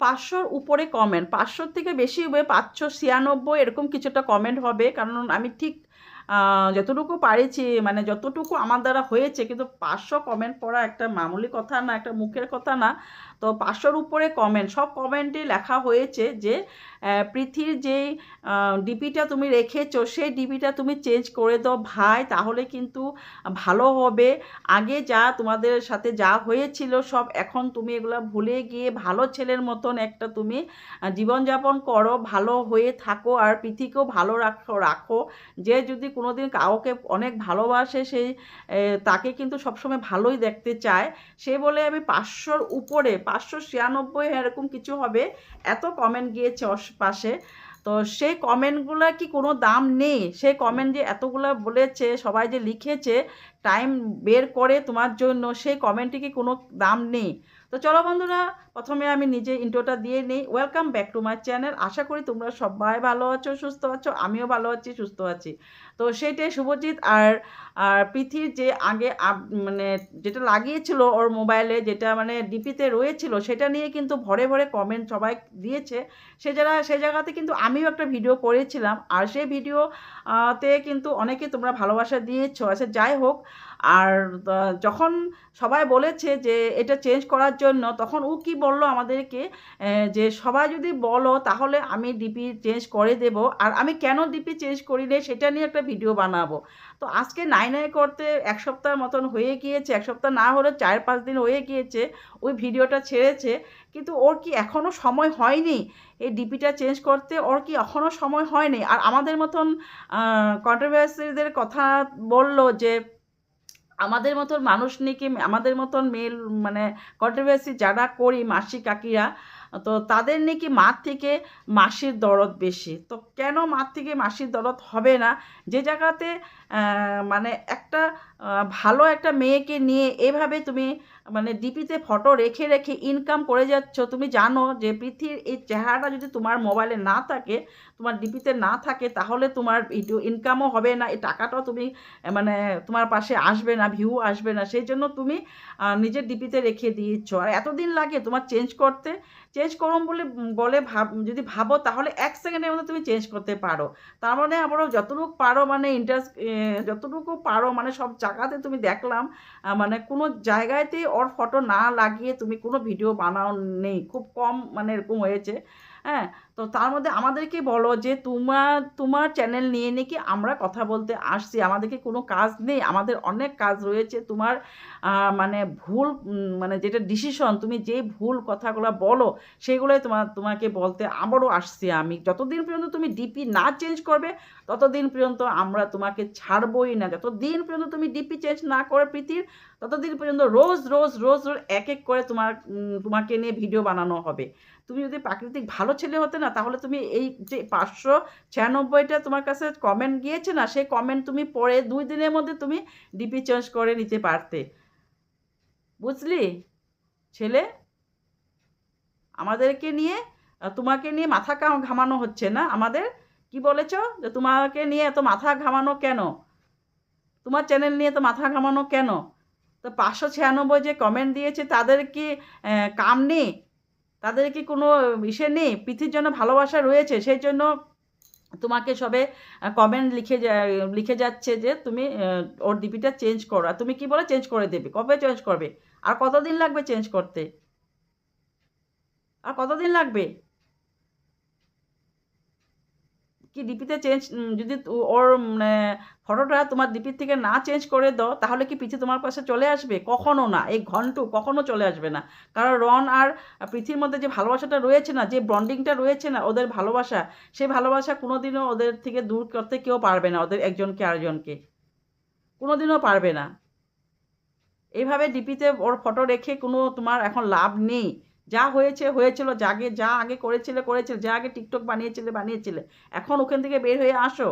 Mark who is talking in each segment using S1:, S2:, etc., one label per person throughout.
S1: পাঁচশোর উপরে কমেন্ট পাঁচশোর থেকে বেশি হবে পাঁচশো ছিয়ানব্বই এরকম কিছুটা কমেন্ট হবে। কারণ আমি ঠিক যতটুকু পারেছি মানে যতটুকু আমার দ্বারা হয়েছে, কিন্তু পাঁচশো কমেন্ট পড়া একটা মামুলি কথা না, একটা মুখের কথা না। তো পাঁচশোর উপরে কমেন্ট সব কমেন্টে লেখা হয়েছে যে পৃথির যেই ডিপিটা তুমি রেখেছো, সেই ডিপিটা তুমি চেঞ্জ করে দাও ভাই, তাহলে কিন্তু ভালো হবে। আগে যা তোমাদের সাথে যা হয়েছিল সব এখন তুমি এগুলো ভুলে গিয়ে ভালো ছেলের মতন একটা তুমি জীবনযাপন করো, ভালো হয়ে থাকো আর পৃথিকেও ভালো রাখো রাখো। যে যদি কোনোদিন কাউকে অনেক ভালোবাসে সেই তাকে কিন্তু সবসময় ভালোই দেখতে চায়। সে বলে, আমি পাঁচশোর উপরে, পাঁচশো ছিয়ানব্বই এরকম কিছু হবে। এত কমেন্ট গিয়েছে পাশে। তো সেই কমেন্টগুলো কি কোনো দাম নেই? সেই কমেন্ট যে এতগুলো বলেছে, সবাই যে লিখেছে টাইম বের করে তোমার জন্য, সেই কমেন্টে কি কোনো দাম নেই? তো চলো বন্ধুরা প্রথমে আমি নিজে ইন্ট্রোটা দিয়ে নিই। Welcome back to my channel আশা করি তোমরা সবাই ভালো আছো, সুস্থ আছো, আমিও ভালো আছি, সুস্থ আছি। তো সেইটাই শুভজিৎ আর আর পৃথির যে আগে মানে যেটা লাগিয়েছিল ওর মোবাইলে যেটা মানে ডিপিতে রয়েছিল, সেটা নিয়ে কিন্তু ভরে ভরে কমেন্ট সবাই দিয়েছে। সে যারা সেই জায়গাতে কিন্তু আমিও একটা ভিডিও করেছিলাম। আর সেই ভিডিও তে কিন্তু অনেকে তোমরা ভালোবাসা দিয়েছ। আচ্ছা যাই হোক, আর যখন সবাই বলেছে যে এটা চেঞ্জ করার জন্য, তখন ও কি বলল আমাদেরকে যে সবাই যদি বলো তাহলে আমি ডিপি চেঞ্জ করে দেব। আর আমি কেন ডিপি চেঞ্জ করি রে সেটা নিয়ে একটা ভিডিও বানাবো। তো আজকে নাই নাই করতে এক সপ্তাহ মতন হয়ে গিয়েছে, এক সপ্তাহ না হলে চার পাঁচ দিন হয়ে গিয়েছে, ওই ভিডিওটা ছেড়েছে। কিন্তু ওর কি এখনও সময় হয়নি? এই ডিপিটা চেঞ্জ করতে ওর কি এখনও সময় হয়নি? আর আমাদের মতন কন্ট্রোভার্সিদের কথা বলল যে আমাদের মতন মানুষ নাকি আমাদের মতন মেল মানে কন্ট্রোভার্সি যারা করি মাসি কাকিরা, তো তাদের নাকি মার থেকে মাসির দরদ বেশি। তো কেন মার থেকে মাসির দরদ হবে না? যে জায়গাতে মানে একটা ভালো একটা মেয়েকে নিয়ে এভাবে তুমি মানে ডিপিতে ফটো রেখে রেখে ইনকাম করে যাচ্ছ, তুমি জানো যে পৃথিবীর এই চেহারাটা যদি তোমার মোবাইলে না থাকে, তোমার ডিপিতে না থাকে, তাহলে তোমার ভিডিও ইনকামও হবে না, এই টাকাটাও তুমি মানে তোমার পাশে আসবে না ভিউ আসবে না, সেই জন্য তুমি নিজের ডিপিতে রেখে দিয়েছ। আর এতদিন লাগে তোমার চেঞ্জ করতে চেঞ্জ করুন বলে বলে ভাব, যদি ভাবো, তাহলে এক সেকেন্ডের মধ্যে তুমি চেঞ্জ করতে পারো। তার মানে আবারও যতটুকু পারো মানে ইন্টারেস্ট যতটুকু পারো মানে সব জায়গাতে তুমি দেখলাম মানে কোনো জায়গাতেই ওর ফটো না লাগিয়ে তুমি কোনো ভিডিও বানাও নেই। খুব কম মানে এরকম হয়েছে। হ্যাঁ? তো তার মধ্যে আমাদেরকে বলো যে তোমার তোমার চ্যানেল নিয়ে নাকি আমরা কথা বলতে আসছি? আমাদেরকে কোনো কাজ নেই? আমাদের অনেক কাজ রয়েছে। তোমার মানে ভুল মানে যেটা ডিসিশন তুমি যে ভুল কথাগুলো বলো, সেগুলোই তোমার তোমাকে বলতে আবারও আসছি আমি। যতদিন পর্যন্ত তুমি ডিপি না চেঞ্জ করবে, ততদিন পর্যন্ত আমরা তোমাকে ছাড়বই না। যতদিন পর্যন্ত তুমি ডিপি চেঞ্জ না করে প্রীতির ততদিন পর্যন্ত রোজ রোজ রোজ রোজ এক এক করে তোমার তোমাকে নিয়ে ভিডিও বানানো হবে। তুমি যদি প্রাকৃতিক ভালো ছেলে হতে না, তাহলে তুমি এই যে পাঁচশো ছিয়ানব্বইটা তোমার কাছে কমেন্ট গিয়েছে না, সেই কমেন্ট তুমি পড়ে দুই দিনের মধ্যে তুমি ডিপি চেঞ্জ করে নিতে পারতে। বুঝলি? ছেলে, আমাদেরকে নিয়ে, তোমাকে নিয়ে মাথা ঘামানো হচ্ছে না? আমাদের, কি বলেছ? যে তোমাকে নিয়ে এত মাথা ঘামানো কেন? তোমার চ্যানেল নিয়ে তো মাথা ঘামানো কেন? তো পাঁচশো ছিয়ানব্বই যে কমেন্ট দিয়েছে, তাদের কি কাম নেই? তাদের কি কোনো ইসে নেই? পৃথিবীর জন্য ভালোবাসা রয়েছে, সেই জন্য তোমাকে সবে কমেন্ট লিখে যা- লিখে যাচ্ছে যে তুমি ওর ডিপিটা চেঞ্জ করো। আর তুমি কি বলে? চেঞ্জ করে দেবে। কবে চেঞ্জ করবে? আর কতদিন লাগবে চেঞ্জ করতে? আর কতদিন লাগবে? কি ডিপিতে চেঞ্জ যদি ওর মানে ফটোটা তোমার ডিপির থেকে না চেঞ্জ করে দাও, তাহলে কি পিঠে তোমার কাছে চলে আসবে? কখনো না। এই ঘন্টু কখনো চলে আসবে না। কারণ রন আর পৃথিবীর মধ্যে যে ভালোবাসাটা রয়েছে না, যে বন্ডিংটা রয়েছে না, ওদের ভালোবাসা সেই ভালোবাসা কোনোদিনও ওদের থেকে দূর করতে কেউ পারবে না, ওদের একজনকে আরেকজনকে। কোনোদিনও পারবে না। এইভাবে ডিপিতে ওর ফটো রেখে কোনো তোমার এখন লাভ নেই। যা হয়েছে, হয়েছিল, যা আগে যা আগে করেছিলে, করেছিল, যা আগে টিকটক বানিয়েছিলে বানিয়েছিলে। এখন ওখান থেকে বের হয়ে আসো।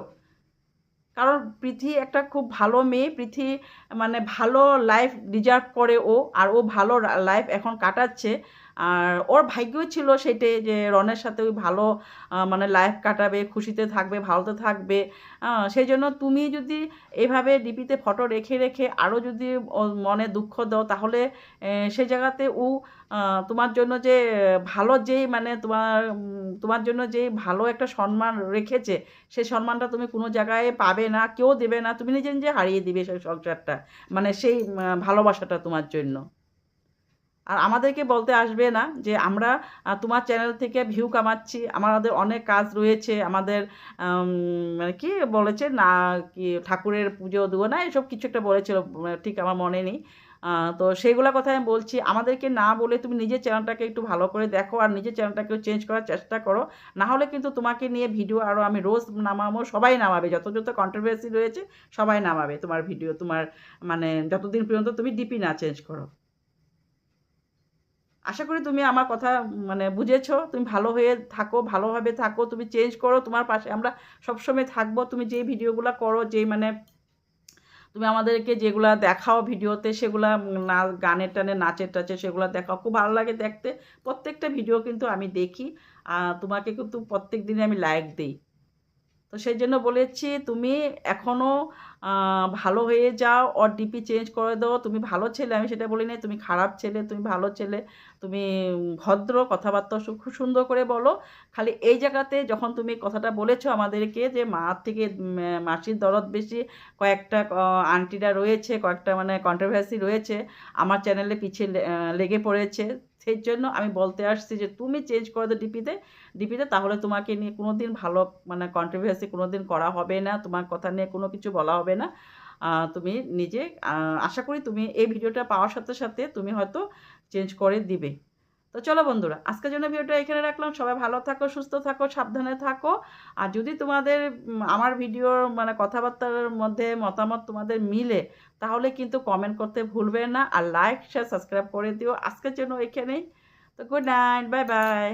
S1: কারণ পৃথি একটা খুব ভালো মেয়ে পৃথি মানে ভালো লাইফ ডিজার্ভ করে ও, আর ও ভালো লাইফ এখন কাটাচ্ছে। আর ওর ভাগ্যই ছিল সেটাই যে রনের সাথে ওই ভালো মানে লাইফ কাটাবে, খুশিতে থাকবে, ভালোতে থাকবে। সেই জন্য তুমি যদি এভাবে ডিপিতে ফটো রেখে রেখে আরও যদি মনে দুঃখ দাও, তাহলে সে জায়গাতে ও তোমার জন্য যে ভালো যেই মানে তোমার তোমার জন্য যেই ভালো একটা সম্মান রেখেছে সেই সম্মানটা তুমি কোনো জায়গায় পাবে না, কেউ দেবে না। তুমি নিজে নিজে হারিয়ে দিবে সেই সংসারটা মানে সেই ভালোবাসাটা তোমার জন্য। আর আমাদেরকে বলতে আসবে না যে আমরা তোমার চ্যানেল থেকে ভিউ কামাচ্ছি, আমাদের অনেক কাজ রয়েছে, আমাদের মানে কি বলেছে না, কি ঠাকুরের পুজো দেবো না, এসব কিছু একটা বলেছিল ঠিক আমার মনে নেই। তো সেইগুলো কথা আমি বলছি, আমাদেরকে না বলে তুমি নিজের চ্যানেলটাকে একটু ভালো করে দেখো আর নিজের চ্যানেলটাকেও চেঞ্জ করার চেষ্টা করো। না হলে কিন্তু তোমাকে নিয়ে ভিডিও আরও আমি রোজ নামাবো, সবাই নামাবে যত যত কন্ট্রোভার্সি রয়েছে, সবাই নামাবে তোমার ভিডিও তোমার মানে যতদিন পর্যন্ত তুমি ডিপি না চেঞ্জ করো। আশা করি তুমি আমার কথা মানে বুঝেছ। তুমি ভালো হয়ে থাকো, ভালোভাবে থাকো, তুমি চেঞ্জ করো, তোমার পাশে আমরা সবসময় থাকব। তুমি যেই ভিডিওগুলো করো, যেই মানে তুমি আমাদেরকে যেগুলা দেখাও ভিডিওতে, সেগুলো না, গানের টানে, নাচের টাচে সেগুলো দেখাও। খুব ভালো লাগে দেখতে। প্রত্যেকটা ভিডিও কিন্তু আমি দেখি। আর তোমাকে কিন্তু প্রত্যেক দিনে আমি লাইক দিই। তো সেই জন্য বলেছি, তুমি এখনও ভালো হয়ে যাও ওর ডিপি চেঞ্জ করে দাও, তুমি ভালো ছেলে, আমি সেটা বলি নাই, তুমি খারাপ ছেলে, তুমি ভালো ছেলে, তুমি ভদ্র, কথাবার্তা খুব সুন্দর করে বলো। খালি এই জায়গাতে যখন তুমি কথাটা বলেছ আমাদেরকে যে মার থেকে মাসির দরদ বেশি, কয়েকটা আন্টিরা রয়েছে, কয়েকটা মানে কন্ট্রোভার্সি রয়েছে, আমার চ্যানেলে পিছিয়ে লেগে পড়েছে, সেই জন্য আমি বলতে আসছি যে তুমি চেঞ্জ করে দাও ডিপিতে ডিপিতে তাহলে তোমাকে নিয়ে কোনো দিন ভালো মানে কন্ট্রোভার্সি কোনো দিন করা হবে না, তোমার কথা নিয়ে কোনো কিছু বলা হবে না। তুমি নিজে আশা করি তুমি এই ভিডিওটা পাওয়ার সাথে সাথে তুমি হয়তো চেঞ্জ করে দিবে। তো চলো বন্ধুরা, আজকের জন্য ভিডিওটা এখানে রাখলাম। সবাই ভালো থাকো, সুস্থ থাকো, সাবধানে থাকো। আর যদি তোমাদের আমার ভিডিওর মানে কথাবার্তার মধ্যে মতামত তোমাদের মিলে, তাহলে কিন্তু কমেন্ট করতে ভুলবে না। আর লাইক শেয়ার সাবস্ক্রাইব করে দিও। আজকের জন্য এখানেই। তো গুড নাইট বাই বাই